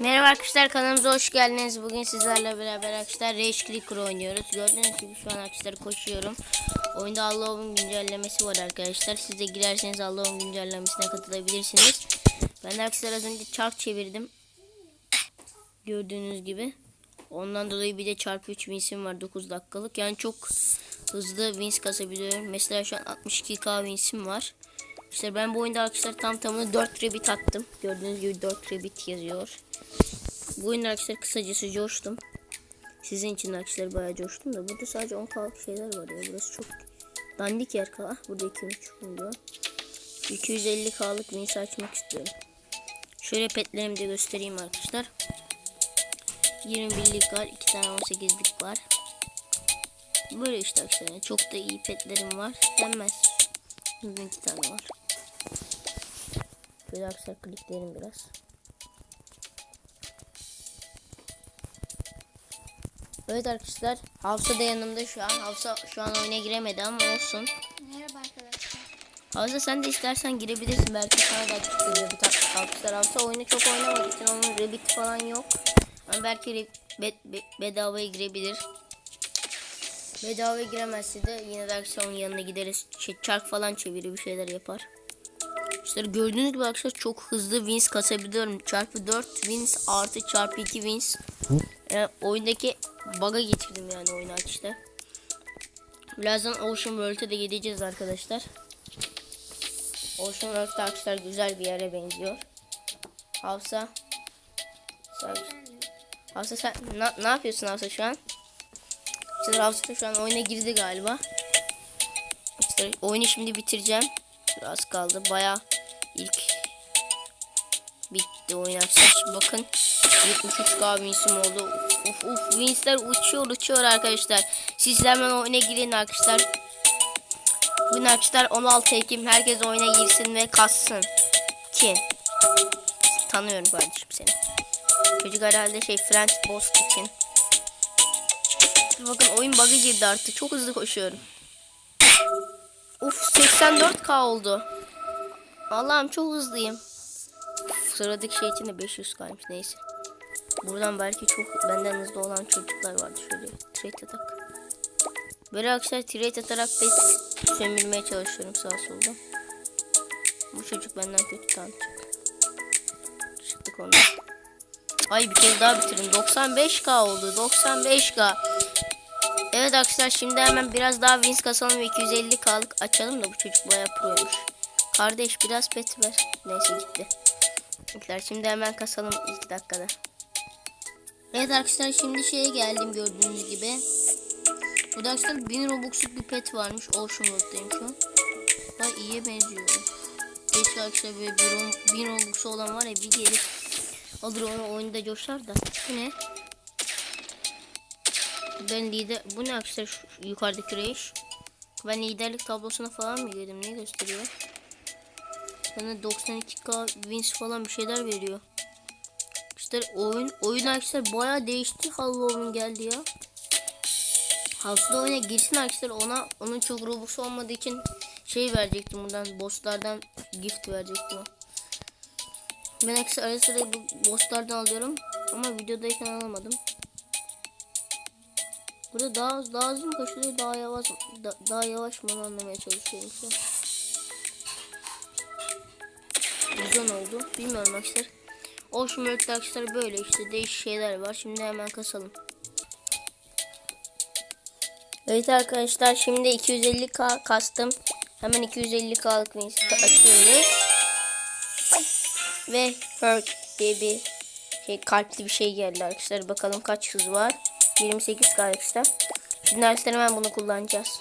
Merhaba arkadaşlar kanalımıza hoş geldiniz. Bugün sizlerle beraber arkadaşlar Rage Clicker oynuyoruz. Gördüğünüz gibi şu an arkadaşlar koşuyorum. Oyunda Allah'ın güncellemesi var arkadaşlar. Siz de girerseniz Allah'ın güncellemesine katılabilirsiniz. Ben arkadaşlar az önce çark çevirdim. Gördüğünüz gibi. Ondan dolayı bir de çarpı 3 winsim var 9 dakikalık. Yani çok hızlı wins kasabiliyorum. Mesela şu an 62k winsim var. İşte ben bu oyunda arkadaşlar tam tamına 4 rabbit attım. Gördüğünüz gibi 4 rabbit yazıyor. Bu oyunda arkadaşlar kısacası coştum. Sizin için arkadaşlar bayağı coştum da burada sadece 10 kalık şeyler var ya. Burası çok dandik yer kala. Burada 2.5 milyon. 250 kalık wins açmak istiyorum. Şöyle petlerimi de göstereyim arkadaşlar. 21'lik var. 2 tane 18'lik var. Böyle işte arkadaşlar. Çok da iyi petlerim var. Denmez. Burada 2 tane var. Şöyle arkadaşlar klikleyelim biraz. Evet arkadaşlar Hafsa da yanımda şu an. Hafsa şu an oyuna giremedi ama olsun. Merhaba arkadaşlar. Hafsa sen de istersen girebilirsin. Belki sana da açık geliyor. Bir tat- Arkadaşlar Hafsa oyunu çok oynamadığı için onun rabbit falan yok. Ama belki be- be- bedavaya girebilir. Bedavaya giremezse de yine de onun yanına gideriz. Şey, çark falan çevirir bir şeyler yapar. İşte gördüğünüz gibi arkadaşlar çok hızlı wins kasabiliyorum. Çarpı 4 wins artı çarpı 2 wins. Yani oyundaki bug'a getirdim yani oyunu işte. Birazdan Ocean World'e de gideceğiz arkadaşlar. Ocean World arkadaşlar güzel bir yere benziyor. Hafsa. Sen, Hafsa sen ne yapıyorsun Hafsa şu an? Hafsa şu an oyuna girdi galiba. İşte oyunu şimdi bitireceğim. Az kaldı. Baya ilk bitti oyun arkadaşlar. Bakın 73k winsim oldu. Uf uf winsler uçuyor uçuyor arkadaşlar. Siz de hemen oyuna girin arkadaşlar. Bugün arkadaşlar 16 Ekim herkes oyuna girsin ve kassın. Kim? Tanıyorum kardeşim seni. Çocuk herhalde şey French Boss için. Bakın oyun bug'a girdi artık. Çok hızlı koşuyorum. Uf 84k oldu. Allah'ım çok hızlıyım. Sıradaki şey için de 500 kaymış neyse. Buradan belki çok benden hızlı olan çocuklar vardı şöyle trade atak. Böyle arkadaşlar trade atarak pet sömürmeye çalışıyorum sağa solda. Bu çocuk benden kötü tanıtacak. Çıktık ondan. Ay bir kez daha bitirdim. 95k oldu. 95k. Evet arkadaşlar şimdi hemen biraz daha wins kasalım ve 250k'lık açalım da bu çocuk bayağı proymuş. Kardeş biraz pet ver. Neyse gitti. Arkadaşlar şimdi hemen kasalım ilk dakikada. Evet arkadaşlar şimdi şeye geldim gördüğünüz gibi. Burada arkadaşlar 1000 Robux'luk bir pet varmış. Ocean World'dayım şu an. Baya iyiye benziyor. Keşke arkadaşlar böyle 1000 Robux'u olan var ya bir gelip alır onu oyunda coşar da. Bu ne? Ben lider... Bu ne arkadaşlar yukarıdaki reis? Ben liderlik tablosuna falan mı girdim? Ne gösteriyor? Bana 92k wins falan bir şeyler veriyor. İşte oyun oyun arkadaşlar baya değişti. Halloween geldi ya. House'da oyuna girsin arkadaşlar ona onun çok robux olmadığı için şey verecektim buradan bosslardan gift verecektim. Ben arkadaşlar ara sıra bu bosslardan alıyorum ama videodayken alamadım. Burada daha daha hızlı mı koşuyor daha yavaş da- daha yavaş mı onu anlamaya çalışıyorum şu an. Güzel oldu. Bilmiyorum arkadaşlar. Ocean World'de arkadaşlar böyle işte değişik şeyler var. Şimdi hemen kasalım. Evet arkadaşlar şimdi 250k kastım. Hemen 250k'lık Winston'ı açıyoruz. Ve Hurt diye bir şey kalpli bir şey geldi arkadaşlar. Bakalım kaç hız var. 28k arkadaşlar. Şimdi arkadaşlar hemen bunu kullanacağız.